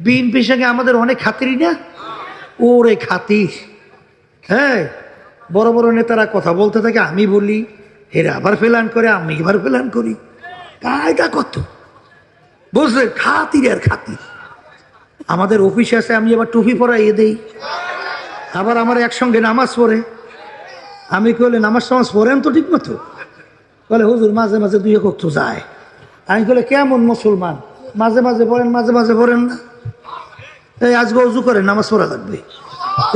বিএনপির সঙ্গে আমাদের অনেক খাতিরই না? ওরে খাতির। হ্যাঁ বড় বড় নেতারা কথা বলতে থাকে, আমি বলি হেরা আবার ফেলান করে, আমি এবার ফেলান করি। কায়দা কত? বুঝলেন খাতির আর খাতির। আমাদের অফিসে আছে, আমি আবার টুপি পরাইয়ে দেই। আবার আমার একসঙ্গে নামাজ পড়ে। আমি কইলে, নামাজ টামাজ পড়েন তো ঠিক মতো? বলে, হুজুর, মাঝে মাঝে দুই একক যায়। আমি কইলে, কেমন মুসলমান? মাঝে মাঝে পড়েন, মাঝে মাঝে পড়েন না? এই আজকে অজু করে নামাজ পড়া লাগবে।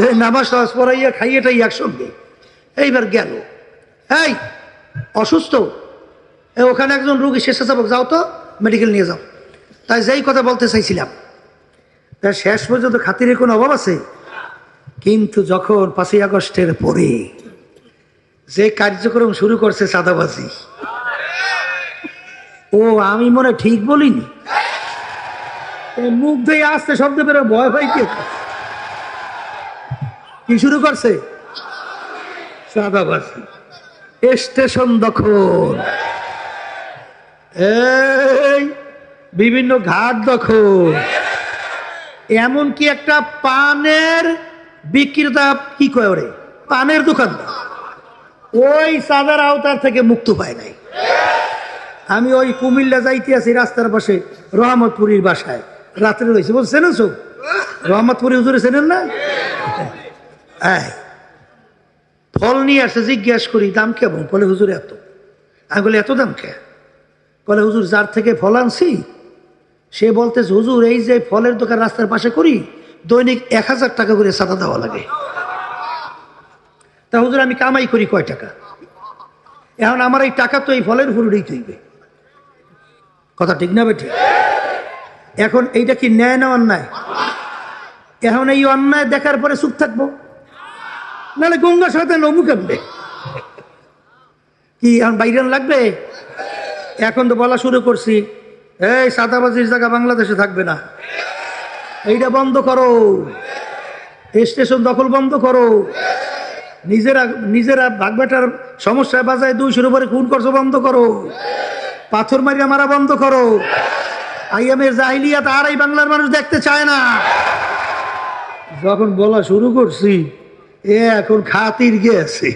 এই নামাজ টামাজ পড়াইয়া খাইয়েটাই একসঙ্গে। এইবার গেল। এই, অসুস্থ। ওখানে একজন রুগী স্বেচ্ছাসেবক, যাও তো মেডিকেল নিয়ে যাও। তাই যেই কথা বলতে চাইছিলাম, তা শেষ পর্যন্ত খাতিরের কোনো অভাব আছে? কিন্তু যখন পাঁচই আগস্টের পরে যে কার্যক্রম শুরু করছে সাদাবাজি ও আমি মনে ঠিক বলিনি। মুখ দিয়ে আসতে শব্দ বেরো ভয় ভয় কে? কি শুরু করছে? সাদাবাজি। স্টেশন দখল। এই বিভিন্ন ঘাট দখল। এমনকি একটা পানের বিক্রেতা কি কয় ওরে? পানের দোকানদার ওই সাদার আওতার থেকে মুক্ত পায় নাই। আমি ওই কুমিল্লা যাইতে আছি রাস্তার পাশে রহমতপুরীর বাসায়। রাত্রে রয়েছে। বলছেন সব? রহমতপুরি হুজুরে চেনেন না? ফল নিয়ে আসে, জিজ্ঞাসা করি, দাম কেমন? বলে, হুজুর, এত। আমি বলি, এত দাম কে? বলে, হুজুর, যার থেকে ফল আনছি, সে বলতেছে, হুজুর, এই যে ফলের দোকান রাস্তার পাশে করি, দৈনিক এক হাজার টাকা করে সাদা দেওয়া লাগে। তা হুজুর, আমি কামাই করি কয় টাকা? এখন আমার এই টাকা তো এই ফলের উঠেই তৈবে। কথা ঠিক না বেঠিক এখন এইটা কি ন্যায় না অন্যায়? এখন এই অন্যায় দেখার পরে চুপ থাকব? নাহলে গঙ্গা সাথে নবু কামবে কি, এখন বাইরে লাগবে? এখন তো বলা শুরু করছি। এই সাদাবাজির জায়গা বাংলাদেশে থাকবে না। এইটা বন্ধ করো। স্টেশন দখল বন্ধ করো। নিজেরা নিজেরা ভাগবেটার সমস্যায় বাজায় দুইশোর উপরে খুন করছ বন্ধ করো। পাথর মারিয়া মারা বন্ধ করো। আইএমের জাহিলিয়াত আর এই বাংলার মানুষ দেখতে চায় না। যখন বলা শুরু করছি, এ এখন খাতির গেছে